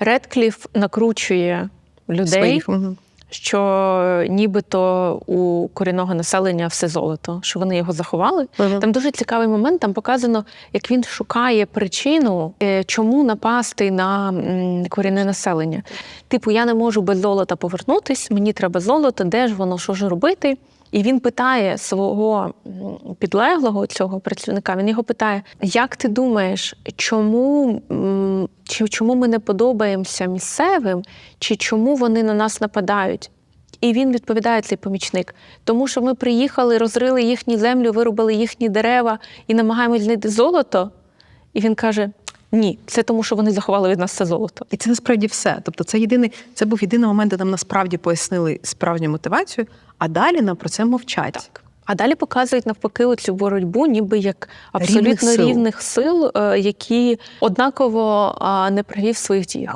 Редкліф накручує людей, Своїх. Що нібито у корінного населення все золото, що вони його заховали. Мгм. Там дуже цікавий момент. Там показано, як він шукає причину, е, чому напасти на корінне населення. Типу, я не можу без золота повернутись, мені треба золото, де ж воно, що ж робити? І він питає свого підлеглого цього працівника. Він його питає: як ти думаєш, чому, чи, чому ми не подобаємося місцевим, чи чому вони на нас нападають? І він відповідає цей помічник, тому що ми приїхали, розрили їхню землю, вирубали їхні дерева і намагаємось знайти золото. І він каже: ні, це тому, що вони заховали від нас це золото. І це насправді все. Тобто, це єдиний, це був єдиний момент, де нам насправді пояснили справжню мотивацію, а далі нам про це мовчать. Так. А далі показують навпаки цю боротьбу, ніби як абсолютно Рівних сил. рівних сил, е, які однаково не неправі в своїх діях.